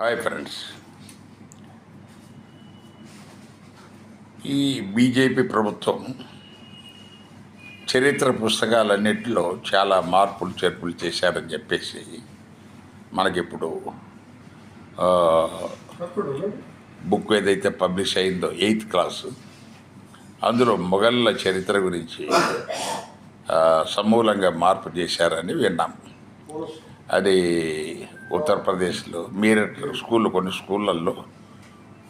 Hi friends ఈ BJP ప్రభుత్వం చరిత్ర పుస్తకాలన్నింటిలో చాలా మార్పులు చేర్పులు చేశారని చెప్పేసి మనకిప్పుడు బుక్ ఏదైతే పబ్లిష్ అయిందో ఎయిత్ క్లాసు అందులో మొఘళ్ళ చరిత్ర గురించి సమూలంగా మార్పు చేశారని విన్నాం. అది ఉత్తరప్రదేశ్లో మీరట్ స్కూల్ కొన్ని స్కూళ్ళల్లో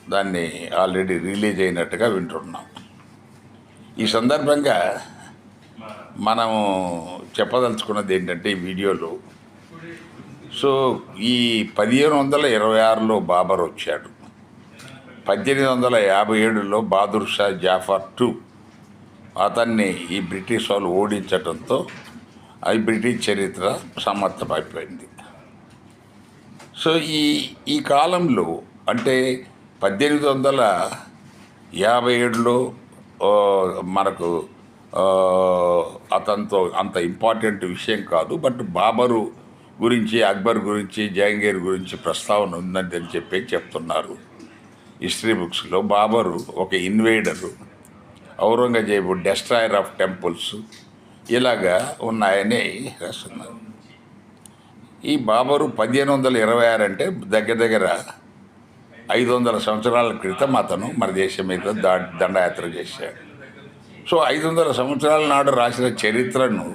దాన్ని ఆల్రెడీ రిలీజ్ అయినట్టుగా వింటున్నాం. ఈ సందర్భంగా మనము చెప్పదలుచుకున్నది ఏంటంటే ఈ వీడియోలో సో ఈ పదిహేను వందల ఇరవై ఆరులో బాబర్ వచ్చాడు. పద్దెనిమిది వందల యాభై ఏడులో బహదూర్ షా జాఫర్ టూ అతన్ని ఈ బ్రిటిష్ వాళ్ళు ఓడించడంతో అది బ్రిటిష్ చరిత్ర సమర్థమైపోయింది సో ఈ ఈ కాలంలో అంటే పద్దెనిమిది వందల యాభై ఏడులో మనకు అతనితో అంత ఇంపార్టెంట్ విషయం కాదు బట్ బాబరు గురించి అక్బర్ గురించి జహంగీర్ గురించి ప్రస్తావన ఉందని చెప్పి చెప్తున్నారు. హిస్టరీ బుక్స్లో బాబరు ఒక invader Aurangzeb destroyer of temples ఇలాగా ఉన్నాయని రాస్తున్నారు. ఈ బాబరు పదిహేను వందల ఇరవై ఆరు అంటే దగ్గర దగ్గర ఐదు వందల సంవత్సరాల క్రితం అతను మన దేశం మీద దా దండయాత్ర చేశాడు. సో ఐదు వందల సంవత్సరాల నాడు రాసిన చరిత్రను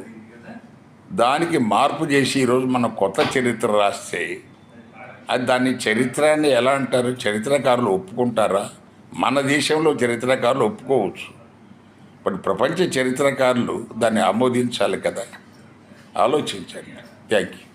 దానికి మార్పు చేసి ఈరోజు మనం కొత్త చరిత్ర రాస్తే అది దాన్ని చరిత్రాన్ని ఎలా అంటారు? చరిత్రకారులు ఒప్పుకుంటారా? మన దేశంలో చరిత్రకారులు ఒప్పుకోవచ్చు. బట్ ప్రపంచ చరిత్రకారులు దాన్ని ఆమోదించాలి కదా? ఆలోచించండి. Thank you.